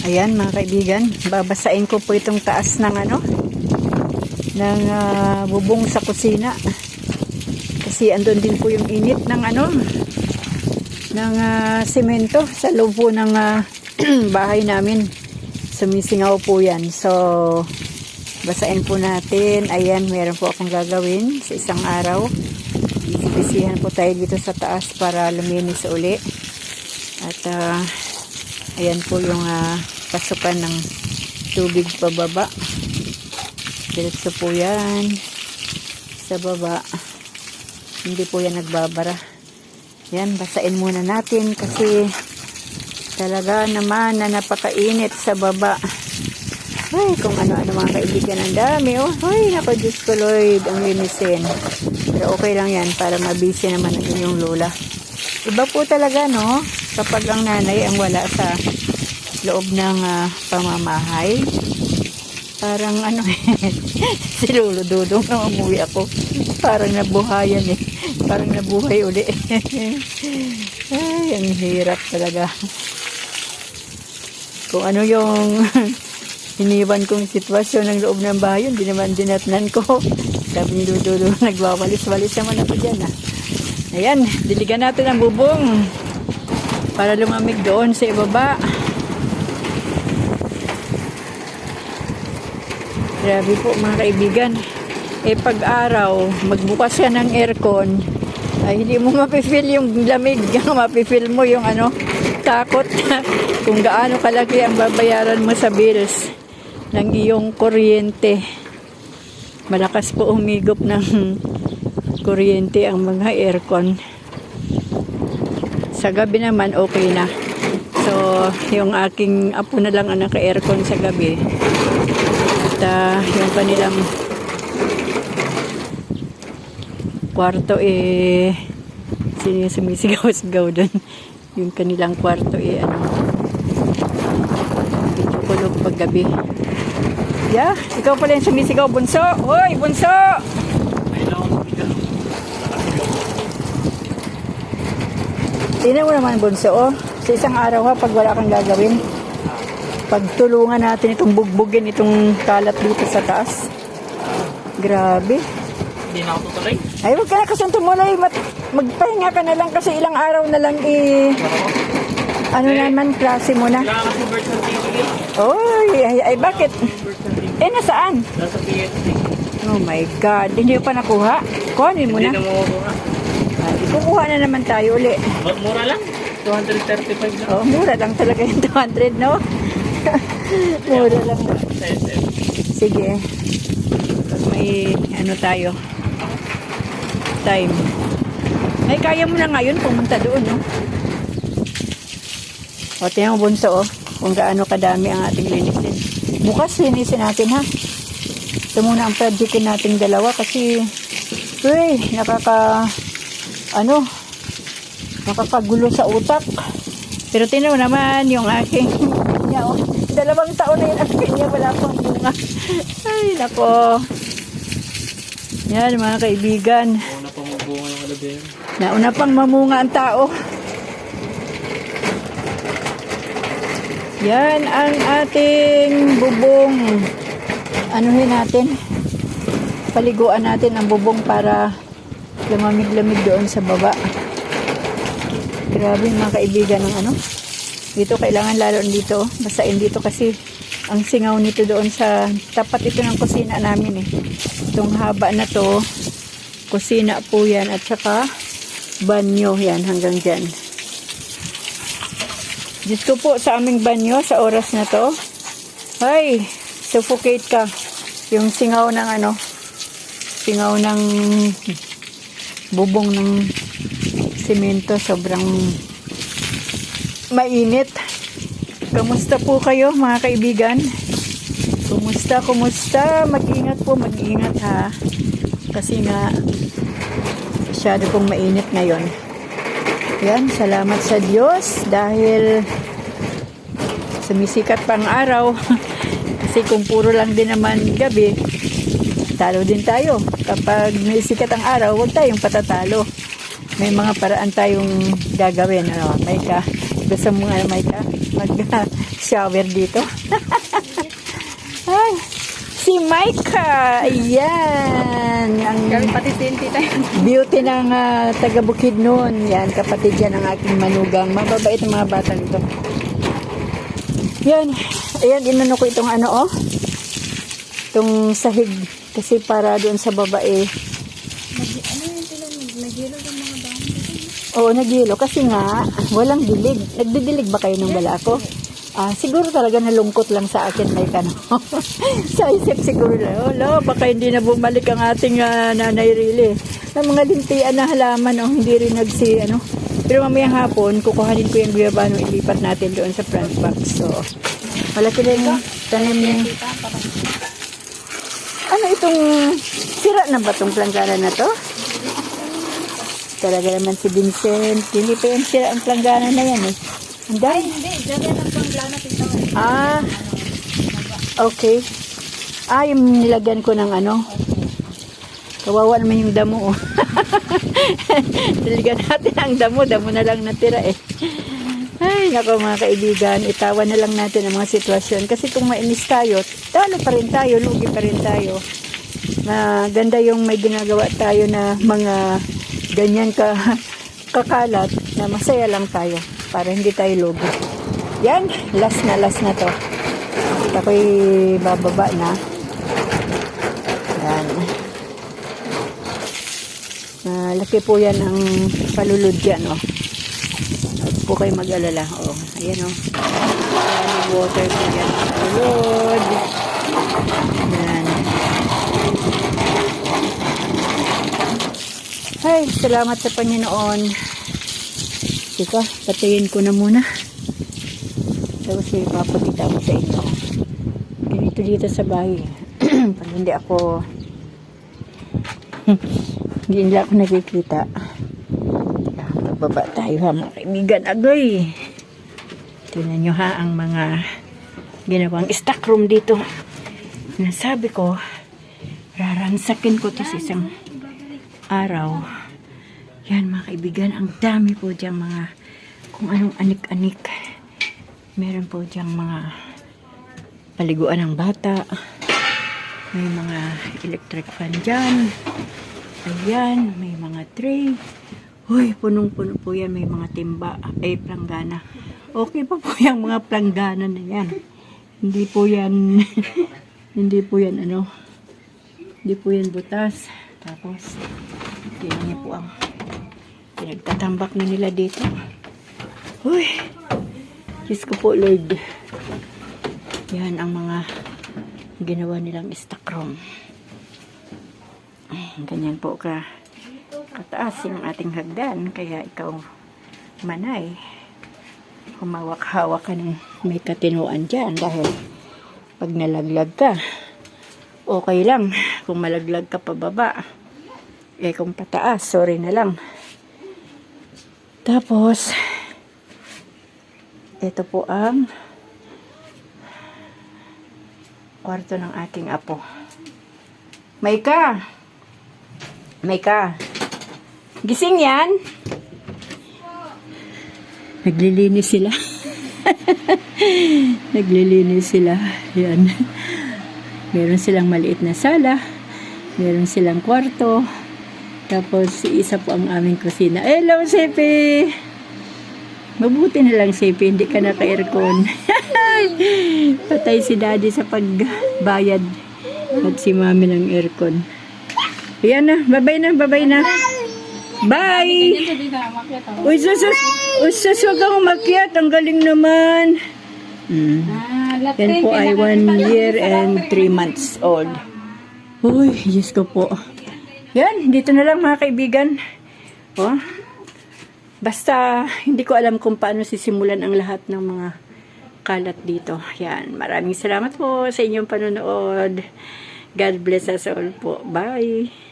Ayan mga kaibigan, babasain ko po itong taas ng ano, ng ah, bubong sa kusina. Kasi andun din po yung init ng ano, ng ah, semento sa loob po ng ah, bahay namin. Sumisingaw po yan. So, basain po natin. Ayan, meron po akong gagawin sa isang araw. Bisihan po tayo dito sa taas para luminis uli. At ah, ayan po yung ah, pasukan ng tubig pababa. Diretso po yan sa baba. Hindi po yan nagbabara. Yan, basain muna natin kasi talaga naman na napakainit sa baba. Ay, kung ano-ano mga kaibigan, ang dami, oh. Ay, nako, Diyos ko, Lord, ang linisin. Pero okay lang yan para mabisi naman ang inyong lola. Iba po talaga, no? Kapag ang nanay ang wala sa loob ng ah, pamamahay. Parang ano eh, si Lolo Dudong na umuwi ako. Parang nabuhayan eh. Parang nabuhay uli. Ay, ang hirap talaga. Kung ano yung iniwan kong sitwasyon ng loob ng bahay, hindi naman dinatnan ko. Sabi ni Dudulo, nagwawalis-walis naman ako dyan ah. Ayan, diligan natin ang bubong para lumamig doon sa ibaba. Grabe po mga kaibigan. Eh pag araw, magbukas ka ng aircon, ay hindi mo mapifeel yung lamig. mapifeel mo yung ano, takot kung gaano kalaki ang babayaran mo sa bills ng iyong kuryente. Malakas po umigop ng kuryente ang mga aircon. Sa gabi naman, okay na. So, yung aking apo na lang ang naka-aircon sa gabi. At ah, yung kanilang kwarto eh sumisigaw-sigaw doon yung kanilang kwarto eh ano. Medyo kulog paggabi yeah ikaw pala yung sumisigaw bunso. Hoy bunso tingnan mo naman bunso oh sa isang araw ha pag wala kang gagawin pagtulungan natin itong bugbugin itong kalat dito sa taas grabe Hindi na ako tutuloy. ay, wag ka na kasang tumuloy. Mat magpahinga ka na lang kasi ilang araw na lang i... Ano naman, klase mo na. Kailangan kasi birth certificate. Oy, ay, ay, bakit? Eh, nasaan? Nasa PhD. Oh my God, hindi pa nakuha? Kuhanin mo Hindi na. na makukuha. Ay, kukuha na naman tayo uli. But mura lang. 235 lang. Oh, mura lang talaga yung 200, no? mura lang. Sa SM. Sige. May ano tayo, time. Ay, kaya mo na ngayon pumunta doon, no? O, tingnan mo, bunso, oh. Kung gaano kadami ang ating linisin. Bukas, linisin natin, ha? Ito muna ang projectin nating dalawa kasi, uy, nakaka, ano, nakakagulo sa utak. Pero mo naman yung aking, niya, oh, dalawang taon na yun ang kanya, wala pang bunga. Ay, nako. Yan, mga kaibigan. Una pa magbunga ng alabero. Nauna pang mamunga ang tao. Yan ang ating bubong. Anuhin natin. Paliguan natin ang bubong para lumamig-lamig doon sa baba. Grabe mga kaibigan ng ano. Dito kailangan lalo dito. Basain dito kasi ang singaw nito doon sa tapat ito ng kusina namin eh. Itong haba na to, kusina po yan at saka banyo yan hanggang dyan. Diyos ko po sa aming banyo sa oras na to. Ay, suffocate ka. Yung singaw ng ano, singaw ng bubong ng simento sobrang mainit. Kamusta po kayo mga kaibigan? Kumusta, kumusta? Mag-ingat po, mag-ingat ha. Kasi nga, masyado pong mainit ngayon. Yan, salamat sa Diyos dahil sumisikat pang araw. Kasi kung puro lang din naman gabi, talo din tayo. Kapag may sikat ang araw, huwag tayong patatalo. May mga paraan tayong gagawin. Ano, may ka. Gusto mo nga, may ka? mag-shower dito. Ay, si Micah. Ayan. Ang Kami pati tinti tayo. beauty ng ah, taga Bukid noon. Yan, kapatid yan ng aking manugang. Mababait ang mga bata nito. Yan. Ayan, inano ko itong ano, oh. Itong sahig. Kasi para doon sa babae. Ano yung? Nagilo ng mga dami. Oo, nagyelo. Kasi nga, walang dilig. Nagdidilig ba kayo ng balako? Ah, siguro talaga nalungkot lang sa akin may kano. sa isip siguro lang, oh, baka hindi na bumalik ang ating ah, nanay Rili. Ng mga lintian na halaman, oh, hindi rin nagsi, ano. Pero mamayang hapon, kukuhanin ko yung guyabano, ilipat natin doon sa front box. So, malaki na yung tanim niya. Ano itong, sira na ba itong planggana na to? Talaga naman si Vincent. Hindi pa yan sira ang planggana na yan eh. Ang dami. hindi. Diyan yan ang panglana tita. Ah, okay. Ah, yung nilagyan ko ng ano. Kawawa naman yung damo. Oh. Nilagyan natin ang damo. Damo na lang natira eh. Nako mga kaibigan. Itawan na lang natin ang mga sitwasyon. Kasi kung mainis tayo, talo pa rin tayo. Lugi pa rin tayo. Maganda yung may ginagawa tayo na mga ganyan ka kakalat na masaya lang tayo para hindi tayo lugi. Yan, last na last na to. At ako'y bababa na. Yan. Malaki po yan ang palulod dyan, oh. Po kayo mag-alala. Oh, ayan, oh. Ayan yung water po yan. Palulod. Yan. Ay, salamat sa Panginoon. Teka, patayin ko na muna. Tapos ipapakita ko sa inyo. Ganito dito sa bahay. Pag hindi ako hindi nila ako nakikita. Pagbaba tayo ha mga kaibigan. Agoy! Tingnan nyo ha ang mga ginawang stock room dito. Nasabi ko, raransakin ko to sa isang araw. Yan mga kaibigan, ang dami po diyang mga kung anong anik-anik. Meron po diyang mga paliguan ng bata. May mga electric fan dyan. Ayan, may mga tray. Uy, punong-puno po yan. May mga timba, ay planggana. Okay pa po yung mga planggana na yan. Hindi po yan, hindi po yan ano, hindi po yan butas. Tapos, tingnan niyo po ang pinagtatambak na nila dito. Uy, Diyos ko po, Lord. Yan ang mga ginawa nilang stock room. Ganyan po ka kataas yung ating hagdan. Kaya ikaw, manay, humawak-hawak ka ng may katinuan dyan dahil pag nalaglag ka, okay lang kung malaglag ka pababa. Eh kung pataas, sorry na lang. Tapos, ito po ang kwarto ng aking apo. Maika! Maika! Gising yan? Naglilinis sila. Naglilinis sila. Yan. Meron silang maliit na sala. Meron silang kwarto. Tapos, isa po ang aming kusina. Hello, Sepi! Mabuti na lang, Sepi. Hindi ka naka-aircon. Patay si daddy sa pagbayad. At si mami ng aircon. Ayan na. Babay na. Babay na. Bye! Makyat ako. Uy, sus, sus, uy, sus, huwag kang umakyat. Ang galing naman. Mm. Ah, Yan po ay one year and three months old. Uy, Diyos ko po. Yan, dito na lang mga kaibigan. Oh. Basta, hindi ko alam kung paano sisimulan ang lahat ng mga kalat dito. Yan, maraming salamat po sa inyong panonood. God bless us all po. Bye!